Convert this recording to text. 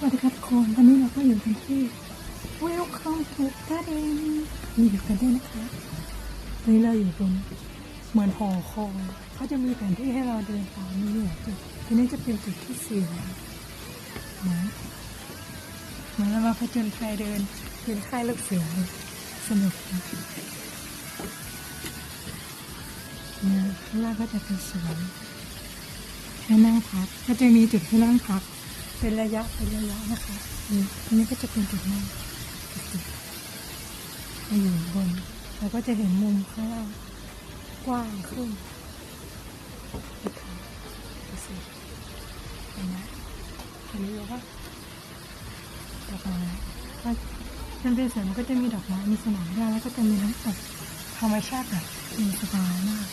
สวัสดีครับทุกคนตอนนี้เราก็อยู่กันที่ Welcome to Garden มีอยู่กันด้วยนะคะตอนนี้เราอยู่บนเหมือนหอคอยเขาจะมีแผนที่ให้เราเดินตามนี่เนี่ยจุดทีนี้จะเป็นจุดที่สี่นะเหมือนเรามาผจญภัยเดินเป็นค่ายลูกเสือสนุกนะนี่ข้างล่างก็จะเป็นสวนให้นั่งพักก็จะมีจุดให้นั่งพัก เป็นระยะเป็นระยะนะคะนี่อันนี้ก็จะเป็นจุดนั่มาอยู่บนแล้วก็จะเห็นมุมข้างล่างกว้างขึ้นนะคะดูสิเห็นไหมเห็นไหมว่าดอกไม้ก็มันเป็นสวนมันก็จะมีดอกไม้มีสนามหญ้าแล้วก็จะมีน้ำตกธรรมชาติแบบสบายมาก